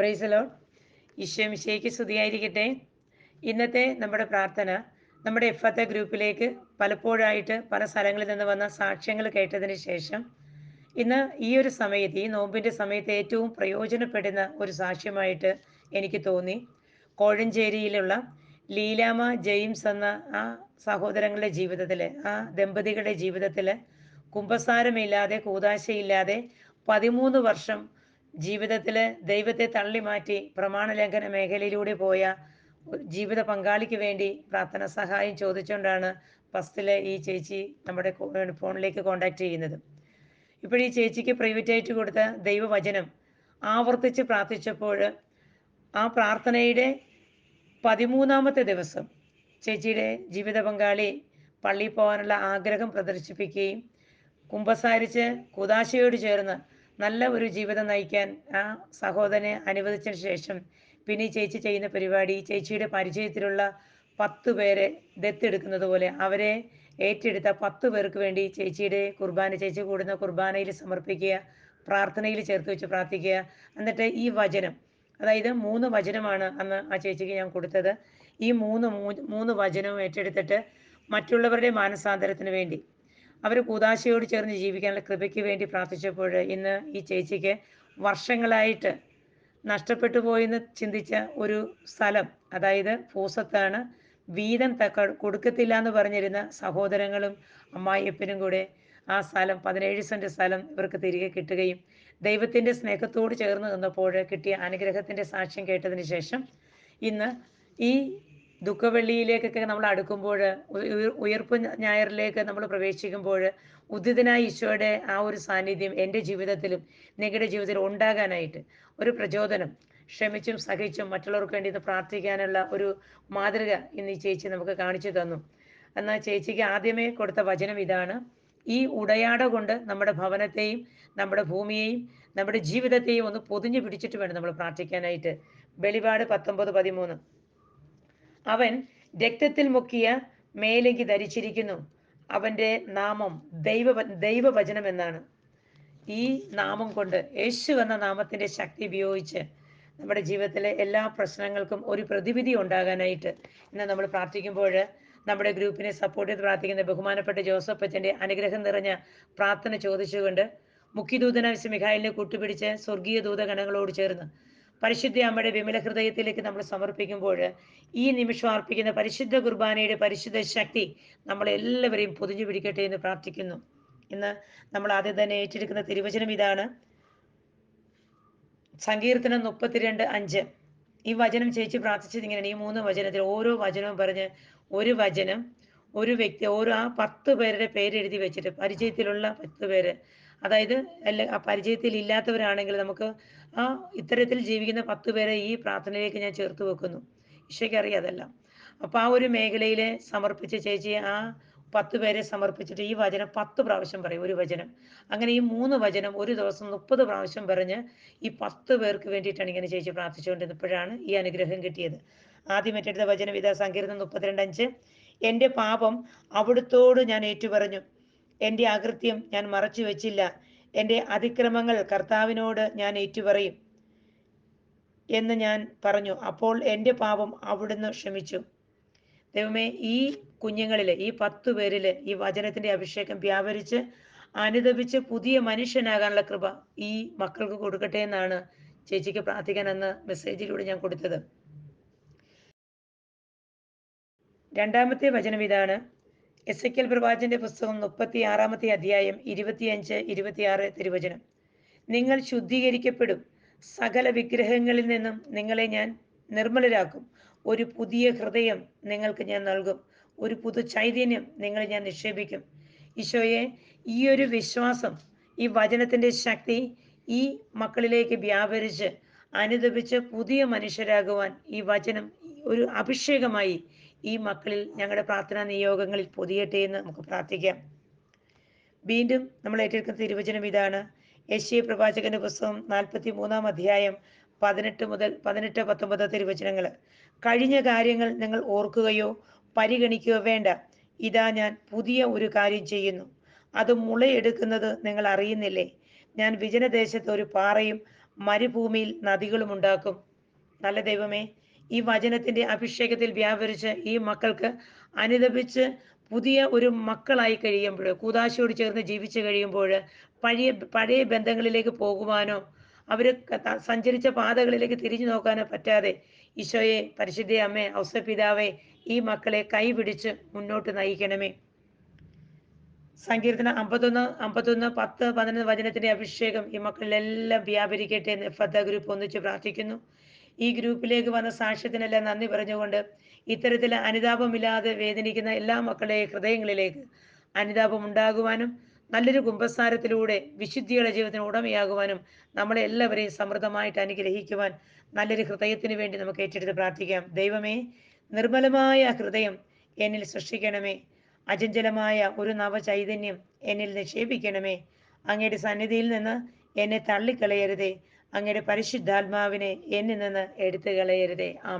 പ്രൈസലോ ഈശോ മിശേക്ക് സ്തുതിയായിരിക്കട്ടെ. ഇന്നത്തെ നമ്മുടെ പ്രാർത്ഥന നമ്മുടെ എഫത്തെ ഗ്രൂപ്പിലേക്ക് പലപ്പോഴായിട്ട് പല സ്ഥലങ്ങളിൽ നിന്ന് വന്ന സാക്ഷ്യങ്ങൾ കേട്ടതിന് ശേഷം ഇന്ന് ഈ ഒരു സമയത്ത് ഈ നോമ്പിന്റെ സമയത്ത് ഏറ്റവും പ്രയോജനപ്പെടുന്ന ഒരു സാക്ഷ്യമായിട്ട് എനിക്ക് തോന്നി. കോഴഞ്ചേരിയിലുള്ള ലീലാമ ജെയിംസ് എന്ന ആ സഹോദരങ്ങളുടെ ജീവിതത്തിൽ ആ ദമ്പതികളുടെ ജീവിതത്തിൽ കുംഭസാരമില്ലാതെ കൂതാശയില്ലാതെ പതിമൂന്ന് വർഷം ജീവിതത്തിൽ ദൈവത്തെ തള്ളി മാറ്റി പ്രമാണലംഘന മേഖലയിലൂടെ പോയ ജീവിത പങ്കാളിക്ക് വേണ്ടി പ്രാർത്ഥന സഹായം ചോദിച്ചുകൊണ്ടാണ് ഫസ്റ്റിലെ ഈ ചേച്ചി നമ്മുടെ ഫോണിലേക്ക് കോണ്ടാക്ട് ചെയ്യുന്നത്. ഇപ്പോൾ ഈ ചേച്ചിക്ക് പ്രൈവറ്റ് ആയിട്ട് കൊടുത്ത ദൈവവചനം ആവർത്തിച്ച് പ്രാർത്ഥിച്ചപ്പോൾ ആ പ്രാർത്ഥനയുടെ പതിമൂന്നാമത്തെ ദിവസം ചേച്ചിയുടെ ജീവിത പങ്കാളി പള്ളിയിൽ പോകാനുള്ള ആഗ്രഹം പ്രദർശിപ്പിക്കുകയും കുമ്പസാരിച്ച് കുദാശയോട് ചേർന്ന് നല്ല ഒരു ജീവിതം നയിക്കാൻ ആ സഹോദരനെ അനുവദിച്ചതിന് ശേഷം പിന്നെ ഈ ചേച്ചി ചെയ്യുന്ന പരിപാടി ചേച്ചിയുടെ പരിചയത്തിലുള്ള പത്ത് പേരെ ദത്തെടുക്കുന്നത് പോലെ അവരെ ഏറ്റെടുത്ത പത്ത് പേർക്ക് വേണ്ടി ചേച്ചിയുടെ കുർബാന ചേച്ചി കൂടുന്ന കുർബാനയിൽ സമർപ്പിക്കുക പ്രാർത്ഥനയിൽ ചേർത്ത് വെച്ച് പ്രാർത്ഥിക്കുക. എന്നിട്ട് ഈ വചനം അതായത് മൂന്ന് വചനമാണ് അന്ന് ആ ചേച്ചിക്ക് ഞാൻ കൊടുത്തത്. ഈ മൂന്ന് മൂന്ന് വചനവും ഏറ്റെടുത്തിട്ട് മറ്റുള്ളവരുടെ മാനസാന്തരത്തിന് വേണ്ടി അവർ കൂതാശയോട് ചേർന്ന് ജീവിക്കാനുള്ള കൃപയ്ക്ക് വേണ്ടി പ്രാർത്ഥിച്ചപ്പോൾ ഇന്ന് ഈ ചേച്ചിക്ക് വർഷങ്ങളായിട്ട് നഷ്ടപ്പെട്ടു പോയെന്ന് ചിന്തിച്ച ഒരു സ്ഥലം അതായത് പൂസത്താണ് വീതം തക്ക കൊടുക്കത്തില്ല എന്ന് പറഞ്ഞിരുന്ന സഹോദരങ്ങളും അമ്മായിയപ്പനും കൂടെ ആ സ്ഥലം പതിനേഴ് സെന്റ് സ്ഥലം ഇവർക്ക് തിരികെ കിട്ടുകയും ദൈവത്തിന്റെ സ്നേഹത്തോട് ചേർന്ന് നിന്നപ്പോൾ കിട്ടിയ അനുഗ്രഹത്തിന്റെ സാക്ഷ്യം കേട്ടതിന് ശേഷം ഇന്ന് ഈ ദുഃഖവെള്ളിയിലേക്കൊക്കെ നമ്മൾ അടുക്കുമ്പോൾ ഉയർപ്പ് ഞായറിലേക്ക് നമ്മൾ പ്രവേശിക്കുമ്പോൾ ഉദിതനായ ഈശോയുടെ ആ ഒരു സാന്നിധ്യം എന്റെ ജീവിതത്തിലും നിങ്ങളുടെ ജീവിതത്തിലും ഉണ്ടാകാനായിട്ട് ഒരു പ്രചോദനം. ക്ഷമിച്ചും സഹിച്ചും മറ്റുള്ളവർക്ക് വേണ്ടി ഇത് പ്രാർത്ഥിക്കാനുള്ള ഒരു മാതൃക ഇന്ന് ഈ ചേച്ചി നമുക്ക് കാണിച്ചു തന്നു. എന്നാൽ ചേച്ചിക്ക് ആദ്യമേ കൊടുത്ത വചനം ഇതാണ്. ഈ ഉടയാട കൊണ്ട് നമ്മുടെ ഭവനത്തെയും നമ്മുടെ ഭൂമിയെയും നമ്മുടെ ജീവിതത്തെയും ഒന്ന് പൊതിഞ്ഞു പിടിച്ചിട്ട് വേണം നമ്മൾ പ്രാർത്ഥിക്കാനായിട്ട്. വെളിപാട് പത്തൊമ്പത് പതിമൂന്ന്. അവൻ രക്തത്തിൽ മുക്കിയ മേലങ്കി ധരിച്ചിരിക്കുന്നു. അവന്റെ നാമം ദൈവ ദൈവവചനം എന്നാണ് ഈ നാമം കൊണ്ട് യേശു എന്ന നാമത്തിന്റെ ശക്തി ഉപയോഗിച്ച് നമ്മുടെ ജീവിതത്തിലെ എല്ലാ പ്രശ്നങ്ങൾക്കും ഒരു പ്രതിവിധി ഉണ്ടാകാനായിട്ട് ഇന്ന് നമ്മൾ പ്രാർത്ഥിക്കുമ്പോൾ നമ്മുടെ ഗ്രൂപ്പിനെ സപ്പോർട്ട് ചെയ്ത് പ്രാർത്ഥിക്കുന്ന ബഹുമാനപ്പെട്ട ജോസഫ് അച്ഛന്റെ അനുഗ്രഹം നിറഞ്ഞ പ്രാർത്ഥന ചോദിച്ചുകൊണ്ട് മുഖ്യദൂതനായ മിഖായിലിനെ കൂട്ടുപിടിച്ച് സ്വർഗീയ ദൂതഗണങ്ങളോട് ചേർന്ന് പരിശുദ്ധ അമ്മയുടെ വിമല ഹൃദയത്തിലേക്ക് നമ്മൾ സമർപ്പിക്കുമ്പോൾ ഈ നിമിഷം അർപ്പിക്കുന്ന പരിശുദ്ധ കുർബാനയുടെ പരിശുദ്ധ ശക്തി നമ്മളെല്ലാവരെയും പൊതിഞ്ഞു പിടിക്കട്ടെ എന്ന് പ്രാർത്ഥിക്കുന്നു. ഇന്ന് നമ്മൾ ആദ്യം തന്നെ ഏറ്റെടുക്കുന്ന തിരുവചനം ഇതാണ്. സങ്കീർത്തനം മുപ്പത്തിരണ്ട് അഞ്ച്. ഈ വചനം ചേച്ചി പ്രാർത്ഥിച്ചത് ഇങ്ങനെയാണ്. ഈ മൂന്ന് വചനത്തിൽ ഓരോ വചനവും പറഞ്ഞ് ഒരു വചനം ഒരു വ്യക്തി ഓരോ ആ പത്ത് പേരുടെ പേര് വെച്ചിട്ട് പരിചയത്തിലുള്ള പത്ത് പേര് അതായത് പരിചയത്തിൽ ഇല്ലാത്തവരാണെങ്കിൽ നമുക്ക് ആ ഇത്തരത്തിൽ ജീവിക്കുന്ന പത്ത് പേരെ ഈ പ്രാർത്ഥനയിലേക്ക് ഞാൻ ചേർത്ത് വെക്കുന്നു. ഈശോയ്ക്ക് അറിയാതെല്ലാം അപ്പോൾ ആ ഒരു മേഖലയിൽ സമർപ്പിച്ച ചേച്ചി ആ പത്ത് പേരെ സമർപ്പിച്ചിട്ട് ഈ വചനം പത്ത് പ്രാവശ്യം പറയും ഒരു വചനം. അങ്ങനെ ഈ മൂന്ന് വചനം ഒരു ദിവസം മുപ്പത് പ്രാവശ്യം പറഞ്ഞ് ഈ പത്ത് പേർക്ക് വേണ്ടിയിട്ടാണ് ഇങ്ങനെ ചേച്ചി പ്രാർത്ഥിച്ചുകൊണ്ടിരുന്നപ്പോഴാണ് ഈ അനുഗ്രഹം കിട്ടിയത്. ആദ്യം ഏറ്റെടുത്ത വചനം ഇതാ സങ്കീർത്തനം മുപ്പത്തിരണ്ട് അഞ്ച്. എന്റെ പാപം അവിടുത്തോട് ഞാൻ ഏറ്റുപറഞ്ഞു. എന്റെ അകൃത്യം ഞാൻ മറച്ചു വെച്ചില്ല. എന്റെ അതിക്രമങ്ങൾ കർത്താവിനോട് ഞാൻ ഏറ്റുപറയും എന്ന് ഞാൻ പറഞ്ഞു. അപ്പോൾ എന്റെ പാപം അവിടുന്ന് ക്ഷമിച്ചു. ദൈവമേ ഈ കുഞ്ഞുങ്ങളിൽ ഈ പത്തു പേരിൽ ഈ വചനത്തിന്റെ അഭിഷേകം വ്യാപരിച്ച് അനുദപിച്ച് പുതിയ മനുഷ്യനാകാനുള്ള കൃപ ഈ മക്കൾക്ക് കൊടുക്കട്ടെ എന്നാണ് ചേച്ചിക്ക് പ്രാർത്ഥിക്കാൻ എന്ന മെസ്സേജിലൂടെ ഞാൻ കൊടുത്തത്. രണ്ടാമത്തെ വചനം ഇതാണ്. എസ് എ കെൽ പ്രവാചന്റെ പുസ്തകം മുപ്പത്തി ആറാമത്തെ അധ്യായം ഇരുപത്തിയഞ്ച് ഇരുപത്തിയാറ് തിരുവചനം. നിങ്ങൾ ശുദ്ധീകരിക്കപ്പെടും. സകല വിഗ്രഹങ്ങളിൽ നിന്നും നിങ്ങളെ ഞാൻ നിർമ്മലരാക്കും. ഒരു പുതിയ ഹൃദയം നിങ്ങൾക്ക് ഞാൻ നൽകും. ഒരു പുതു ചൈതന്യം നിങ്ങൾ ഞാൻ നിക്ഷേപിക്കും. ഈശോയെ ഈ ഒരു വിശ്വാസം ഈ വചനത്തിന്റെ ശക്തി ഈ മക്കളിലേക്ക് വ്യാപരിച്ച് അനുദപിച്ച് പുതിയ മനുഷ്യരാകുവാൻ ഈ വചനം ഒരു അഭിഷേകമായി ഈ മക്കളിൽ ഞങ്ങളുടെ പ്രാർത്ഥനാ നിയോഗങ്ങളിൽ പൊതിയട്ടെ എന്ന് നമുക്ക് പ്രാർത്ഥിക്കാം. വീണ്ടും നമ്മൾ ഏറ്റെടുക്കുന്ന തിരുവചനം ഇതാണ്. യേശീയ പ്രവാചകന്റെ പുസ്തകം നാൽപ്പത്തി മൂന്നാം അധ്യായം പതിനെട്ട് മുതൽ പതിനെട്ട് പത്തൊമ്പത് തിരുവചനങ്ങൾ. കഴിഞ്ഞ കാര്യങ്ങൾ നിങ്ങൾ ഓർക്കുകയോ പരിഗണിക്കുകയോ വേണ്ട. ഇതാ ഞാൻ പുതിയ ഒരു കാര്യം ചെയ്യുന്നു. അത് മുളയെടുക്കുന്നത് നിങ്ങൾ അറിയുന്നില്ലേ? ഞാൻ വിജനദേശത്ത് ഒരു പാറയും മരുഭൂമിയിൽ നദികളും ഉണ്ടാക്കും നല്ല ദൈവമേ ഈ വചനത്തിന്റെ അഭിഷേകത്തിൽ വ്യാപരിച്ച് ഈ മക്കൾക്ക് അനുദപിച്ച് പുതിയ ഒരു മക്കളായി കഴിയുമ്പോൾ കൂതാശയോട് ചേർന്ന് ജീവിച്ചു കഴിയുമ്പോൾ പഴയ പഴയ ബന്ധങ്ങളിലേക്ക് പോകുവാനോ അവർ സഞ്ചരിച്ച പാതകളിലേക്ക് തിരിഞ്ഞു നോക്കാനോ പറ്റാതെ ഈശോയെ പരിശുദ്ധ അമ്മേ ഔസപിതാവെ ഈ മക്കളെ കൈപിടിച്ച് മുന്നോട്ട് നയിക്കണമേ. സങ്കീർത്തനം അമ്പത്തൊന്ന് അമ്പത്തൊന്ന് പത്ത് പതിനൊന്ന് വചനത്തിന്റെ അഭിഷേകം ഈ മക്കളിലെല്ലാം വ്യാപരിക്കട്ടെ എന്ന് ഫത്ത ഗ്രൂപ്പ് ഒന്നിച്ച് പ്രാർത്ഥിക്കുന്നു. ഈ ഗ്രൂപ്പിലേക്ക് വന്ന സാക്ഷ്യത്തിനെല്ലാം നന്ദി പറഞ്ഞുകൊണ്ട് ഇത്തരത്തിൽ അനുതാപമില്ലാതെ വേദനിക്കുന്ന എല്ലാ മക്കളുടെ ഹൃദയങ്ങളിലേക്ക് അനുതാപം ഉണ്ടാകുവാനും നല്ലൊരു കുംഭസാരത്തിലൂടെ വിശുദ്ധിയുടെ ജീവിതത്തിന് ഉടമയാകുവാനും നമ്മളെ എല്ലാവരെയും സമൃദ്ധമായിട്ട് അനുഗ്രഹിക്കുവാൻ നല്ലൊരു ഹൃദയത്തിന് വേണ്ടി നമുക്ക് ഏറ്റെടുത്ത് പ്രാർത്ഥിക്കാം. ദൈവമേ നിർമ്മലമായ ഹൃദയം എന്നിൽ സൃഷ്ടിക്കണമേ. അചഞ്ചലമായ ഒരു നവചൈതന്യം എന്നിൽ നിക്ഷേപിക്കണമേ. അങ്ങയുടെ സന്നിധിയിൽ നിന്ന് എന്നെ തള്ളിക്കളയരുതേ. അങ്ങയുടെ പരിശുദ്ധാത്മാവിനെ എന്നിൽ നിന്ന് എടുത്തു കളയരുതേ